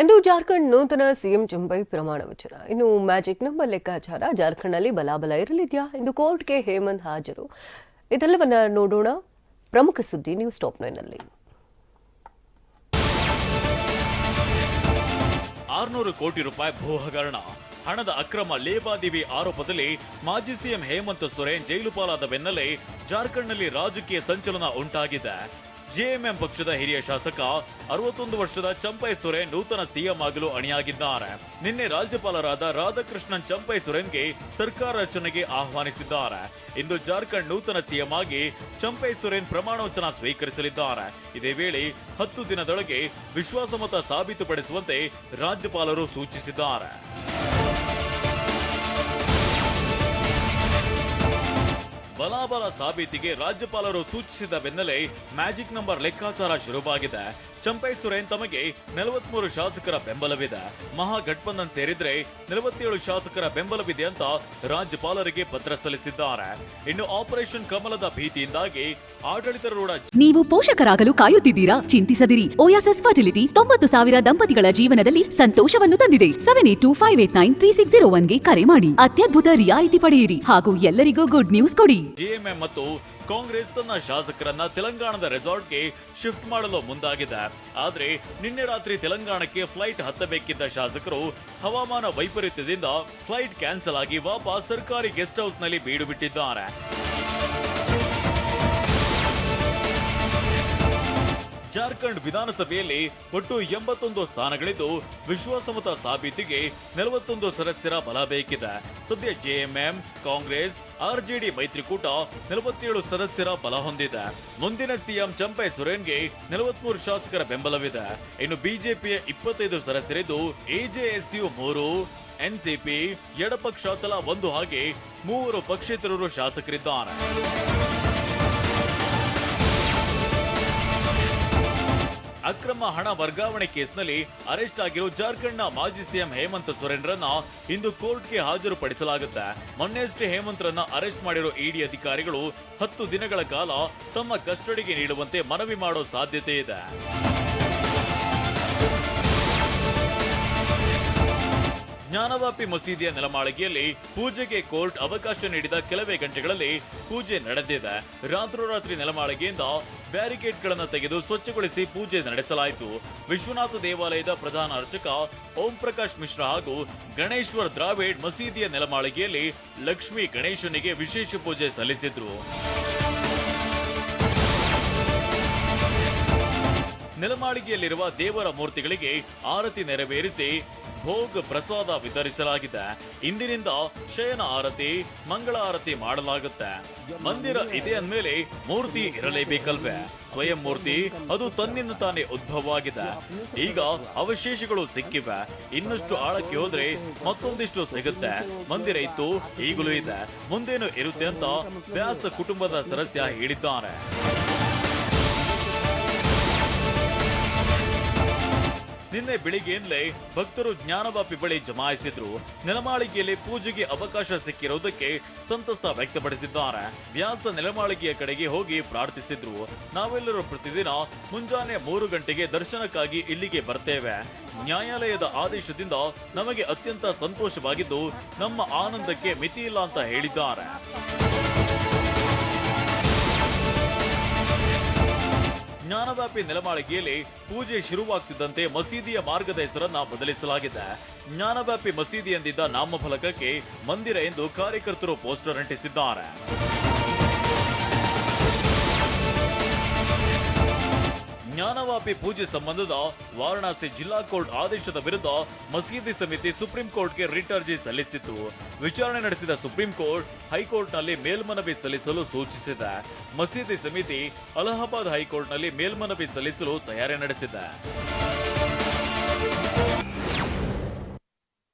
ಇಂದು ಜಾರ್ಖಂಡ್ ನೂತನ ಸಿಎಂ ಜಂಬೈ ಪ್ರಮಾಣ ವಚನ. ಇನ್ನು ಮ್ಯಾಜಿಕ್ ನಂಬರ್ ಲೆಕ್ಕಾಚಾರ, ಜಾರ್ಖಂಡ್ನಲ್ಲಿ ಬಲಾಬಲ ಇರಲಿದೆಯಾ ಇಂದು ಕೋರ್ಟ್ಗೆ ಹೇಮಂತ್ ಹಾಜರು. ಇದೆಲ್ಲವನ್ನ ನೋಡೋಣ. ಪ್ರಮುಖ ಸುದ್ದಿ ನ್ಯೂಸ್ ಟಾಪ್ ನೈನ್ನಲ್ಲಿ. ಆರುನೂರು ಕೋಟಿ ರೂಪಾಯಿ ಭೂ ಹಗರಣ ಹಣದ ಅಕ್ರಮ ಲೇವಾದೇವಿ ಆರೋಪದಲ್ಲಿ ಮಾಜಿ ಸಿಎಂ ಹೇಮಂತ್ ಸೊರೇನ್ ಜೈಲು ಪಾಲಾದ ಬೆನ್ನಲ್ಲೇ ಜಾರ್ಖಂಡ್ನಲ್ಲಿ ರಾಜಕೀಯ ಸಂಚಲನ ಉಂಟಾಗಿದೆ. ಜೆಎಂಎಂ ಪಕ್ಷದ ಹಿರಿಯ ಶಾಸಕ, ಅರವತ್ತೊಂದು ವರ್ಷದ ಚಂಪೈ ಸೊರೇನ್ ನೂತನ ಸಿಎಂ ಆಗಲು ಅಣಿಯಾಗಿದ್ದಾರೆ. ನಿನ್ನೆ ರಾಜ್ಯಪಾಲರಾದ ರಾಧಾಕೃಷ್ಣನ್ ಚಂಪೈ ಸೊರೇನ್ಗೆ ಸರ್ಕಾರ ರಚನೆಗೆ ಆಹ್ವಾನಿಸಿದ್ದಾರೆ. ಇಂದು ಜಾರ್ಖಂಡ್ ನೂತನ ಸಿಎಂ ಆಗಿ ಚಂಪೈ ಸೊರೇನ್ ಪ್ರಮಾಣವಚನ ಸ್ವೀಕರಿಸಲಿದ್ದಾರೆ. ಇದೇ ವೇಳೆ ಹತ್ತು ದಿನದೊಳಗೆ ವಿಶ್ವಾಸಮತ ಸಾಬೀತುಪಡಿಸುವಂತೆ ರಾಜ್ಯಪಾಲರು ಸೂಚಿಸಿದ್ದಾರೆ. ಬಲಾಬಲ ಸಾಬೀತಿಗೆ ರಾಜ್ಯಪಾಲರು ಸೂಚಿಸಿದ ಬೆನ್ನಲ್ಲೇ ಮ್ಯಾಜಿಕ್ ನಂಬರ್ ಲೆಕ್ಕಾಚಾರ ಶುರುವಾಗಿದೆ. ಚಂಪೈ ಸುರೇನ್ ತಮಗೆ ನಲವತ್ಮೂರು ಶಾಸಕರ ಬೆಂಬಲವಿದೆ. ಮಹಾಗಠಬಂಧನ್ ಸೇರಿದ್ರೆ ನಲವತ್ತೇಳು ಶಾಸಕರ ಬೆಂಬಲವಿದೆ ಅಂತ ರಾಜ್ಯಪಾಲರಿಗೆ ಪತ್ರ ಸಲ್ಲಿಸಿದ್ದಾರೆ. ಇನ್ನು ಆಪರೇಷನ್ ಕಮಲದ ಭೀತಿಯಿಂದಾಗಿ ಆಡಳಿತಾರೂಢ ನೀವು ಪೋಷಕರಾಗಲು ಕಾಯುತ್ತಿದ್ದೀರಾ? ಚಿಂತಿಸದಿರಿ. ಓಯಾಸಸ್ ಫರ್ಟಿಲಿಟಿ ತೊಂಬತ್ತು ಸಾವಿರ ದಂಪತಿಗಳ ಜೀವನದಲ್ಲಿ ಸಂತೋಷವನ್ನು ತಂದಿದೆ. Seven eight two five eight nine three six zero ಒನ್ಗೆ ಕರೆ ಮಾಡಿ. ಅತ್ಯದ್ಭುತ ರಿಯಾಯಿತಿ ಪಡೆಯಿರಿ. ಹಾಗೂ ಎಲ್ಲರಿಗೂ ಗುಡ್ ನ್ಯೂಸ್ ಕೊಡಿ. ಜೆಎಂಎಂ ಮತ್ತು ಕಾಂಗ್ರೆಸ್ ತನ್ನ ಶಾಸಕರನ್ನ ತೆಲಂಗಾಣದ ರೆಸಾರ್ಟ್ಗೆ ಶಿಫ್ಟ್ ಮಾಡಲು ಮುಂದಾಗಿದೆ. ಆದ್ರೆ ನಿನ್ನೆ ರಾತ್ರಿ ತೆಲಂಗಾಣಕ್ಕೆ ಫ್ಲೈಟ್ ಹತ್ತಬೇಕಿದ್ದ ಶಾಸಕರು ಹವಾಮಾನ ವೈಪರೀತ್ಯದಿಂದ ಫ್ಲೈಟ್ ಕ್ಯಾನ್ಸಲ್ ಆಗಿ ವಾಪಸ್ ಸರ್ಕಾರಿ ಗೆಸ್ಟ್ ಹೌಸ್ನಲ್ಲಿ ಬೀಡು ಬಿಟ್ಟಿದ್ದಾರೆ ಜಾರ್ಖಂಡ್ ವಿಧಾನಸಭೆಯಲ್ಲಿ ಒಟ್ಟು ಎಂಬತ್ತೊಂದು ಸ್ಥಾನಗಳಿದ್ದು, ವಿಶ್ವಾಸಮತ ಸಾಬೀತಿಗೆ ನಲವತ್ತೊಂದು ಸದಸ್ಯರ ಬಲ ಬೇಕಿದೆ. ಸದ್ಯ ಜೆಎಂಎಂ ಕಾಂಗ್ರೆಸ್ ಆರ್ಜೆಡಿ ಮೈತ್ರಿಕೂಟ ನಲವತ್ತೇಳು ಸದಸ್ಯರ ಬಲ ಹೊಂದಿದೆ. ಮುಂದಿನ ಸಿಎಂ ಚಂಪೈ ಸುರೇನ್ಗೆ ನಲವತ್ಮೂರು ಶಾಸಕರ ಬೆಂಬಲವಿದೆ. ಇನ್ನು ಬಿಜೆಪಿಯ ಇಪ್ಪತ್ತೈದು ಸದಸ್ಯರಿದ್ದು ಎಜೆಎಸ್ ಯು ಮೂರು ಎನ್ಸಿಪಿ ಎಡಪಕ್ಷ ತಲಾ ಒಂದು ಹಾಗೆ ಮೂವರು ಪಕ್ಷೇತರರು ಶಾಸಕರಿದ್ದಾರೆ. ಅಕ್ರಮ ಹಣ ವರ್ಗಾವಣೆ ಕೇಸ್ನಲ್ಲಿ ಅರೆಸ್ಟ್ ಆಗಿರೋ ಜಾರ್ಖಂಡ್ನ ಮಾಜಿ ಸಿಎಂ ಹೇಮಂತ್ ಸೊರೇನ್ರನ್ನ ಇಂದು ಕೋರ್ಟ್ಗೆ ಹಾಜರುಪಡಿಸಲಾಗುತ್ತೆ. ಮೊನ್ನೆಯಷ್ಟೇ ಹೇಮಂತ್ರನ್ನ ಅರೆಸ್ಟ್ ಮಾಡಿರೋ ಇಡಿ ಅಧಿಕಾರಿಗಳು ಹತ್ತು ದಿನಗಳ ಕಾಲ ತಮ್ಮ ಕಸ್ಟಡಿಗೆ ನೀಡುವಂತೆ ಮನವಿ ಮಾಡೋ ಸಾಧ್ಯತೆ ಇದೆ. ಜ್ಞಾನವಾಪಿ ಮಸೀದಿಯ ನೆಲಮಾಳಿಗೆಯಲ್ಲಿ ಪೂಜೆಗೆ ಕೋರ್ಟ್ ಅವಕಾಶ ನೀಡಿದ ಕೆಲವೇ ಗಂಟೆಗಳಲ್ಲಿ ಪೂಜೆ ನಡೆದಿದೆ. ರಾತ್ರೋರಾತ್ರಿ ನೆಲಮಾಳಿಗೆಯಿಂದ ಬ್ಯಾರಿಕೇಡ್ಗಳನ್ನು ತೆಗೆದು ಸ್ವಚ್ಛಗೊಳಿಸಿ ಪೂಜೆ ನಡೆಸಲಾಯಿತು. ವಿಶ್ವನಾಥ ದೇವಾಲಯದ ಪ್ರಧಾನ ಅರ್ಚಕ ಓಂ ಪ್ರಕಾಶ್ ಮಿಶ್ರಾ ಹಾಗೂ ಗಣೇಶ್ವರ್ ದ್ರಾವಿಡ್ ಮಸೀದಿಯ ನೆಲಮಾಳಿಗೆಯಲ್ಲಿ ಲಕ್ಷ್ಮೀ ಗಣೇಶನಿಗೆ ವಿಶೇಷ ಪೂಜೆ ಸಲ್ಲಿಸಿದ್ರು. ನೆಲಮಾಳಿಗೆಯಲ್ಲಿರುವ ದೇವರ ಮೂರ್ತಿಗಳಿಗೆ ಆರತಿ ನೆರವೇರಿಸಿ ಭೋಗ್ ಪ್ರಸಾದ ವಿತರಿಸಲಾಗಿದೆ. ಇಂದಿನಿಂದ ಶಯನ ಆರತಿ, ಮಂಗಳ ಆರತಿ ಮಾಡಲಾಗುತ್ತೆ. ಮಂದಿರ ಇದೆ ಅಂದ್ಮೇಲೆ ಮೂರ್ತಿ ಇರಲೇಬೇಕಲ್ವೇ? ಸ್ವಯಂ ಮೂರ್ತಿ, ಅದು ತನ್ನಿಂದ ತಾನೇ ಉದ್ಭವವಾಗಿದೆ. ಈಗ ಅವಶೇಷಗಳು ಸಿಕ್ಕಿವೆ. ಇನ್ನಷ್ಟು ಆಳಕ್ಕೆ ಹೋದ್ರೆ ಮತ್ತೊಂದಿಷ್ಟು ಸಿಗುತ್ತೆ. ಮಂದಿರ ಇತ್ತು, ಈಗಲೂ ಇದೆ. ಮುಂದೇನು ಇರುತ್ತೆ ಅಂತ ವ್ಯಾಸ ಕುಟುಂಬದ ಸದಸ್ಯ ಹೇಳಿದ್ದಾರೆ. ನಿನ್ನೆ ಬೆಳಿಗ್ಗೆಯಿಂದಲೇ ಭಕ್ತರು ಜ್ಞಾನವಾಪಿ ಬಳಿ ಜಮಾಯಿಸಿದ್ರು. ನೆಲಮಾಳಿಗೆಯಲ್ಲಿ ಪೂಜೆಗೆ ಅವಕಾಶ ಸಿಕ್ಕಿರೋದಕ್ಕೆ ಸಂತಸ ವ್ಯಕ್ತಪಡಿಸಿದ್ದಾರೆ. ವ್ಯಾಸ ನೆಲಮಾಳಿಗೆಯ ಕಡೆಗೆ ಹೋಗಿ ಪ್ರಾರ್ಥಿಸಿದ್ರು. ನಾವೆಲ್ಲರೂ ಪ್ರತಿದಿನ ಮುಂಜಾನೆ ಮೂರು ಗಂಟೆಗೆ ದರ್ಶನಕ್ಕಾಗಿ ಇಲ್ಲಿಗೆ ಬರ್ತೇವೆ. ನ್ಯಾಯಾಲಯದ ಆದೇಶದಿಂದ ನಮಗೆ ಅತ್ಯಂತ ಸಂತೋಷವಾಗಿದ್ದು, ನಮ್ಮ ಆನಂದಕ್ಕೆ ಮಿತಿಯಿಲ್ಲ ಅಂತ ಹೇಳಿದ್ದಾರೆ. ಜ್ಞಾನವ್ಯಾಪಿ ನೆಲಮಾಳಿಗೆಯಲ್ಲಿ ಪೂಜೆ ಶುರುವಾಗ್ತಿದ್ದಂತೆ ಮಸೀದಿಯ ಮಾರ್ಗದ ಹೆಸರನ್ನ ಬದಲಿಸಲಾಗಿದೆ. ಜ್ಞಾನವ್ಯಾಪಿ ಮಸೀದಿ ಎಂದಿದ್ದ ನಾಮಫಲಕಕ್ಕೆ ಮಂದಿರ ಎಂದು ಕಾರ್ಯಕರ್ತರು ಪೋಸ್ಟರ್ ಅಂಟಿಸಿದ್ದಾರೆ. ಜ್ಞಾನವಾಪಿ ಪೂಜೆ ಸಂಬಂಧದ ವಾರಣಾಸಿ ಜಿಲ್ಲಾ ಕೋರ್ಟ್ ಆದೇಶದ ವಿರುದ್ಧ ಮಸೀದಿ ಸಮಿತಿ ಸುಪ್ರೀಂ ಕೋರ್ಟ್ಗೆ ರಿಟ್ ಅರ್ಜಿ ಸಲ್ಲಿಸಿತ್ತು. ವಿಚಾರಣೆ ನಡೆಸಿದ ಸುಪ್ರೀಂ ಕೋರ್ಟ್ ಹೈಕೋರ್ಟ್ನಲ್ಲಿ ಮೇಲ್ಮನವಿ ಸಲ್ಲಿಸಲು ಸೂಚಿಸಿದೆ. ಮಸೀದಿ ಸಮಿತಿ ಅಲಹಾಬಾದ್ ಹೈಕೋರ್ಟ್ನಲ್ಲಿ ಮೇಲ್ಮನವಿ ಸಲ್ಲಿಸಲು ತಯಾರಿ ನಡೆಸಿದೆ.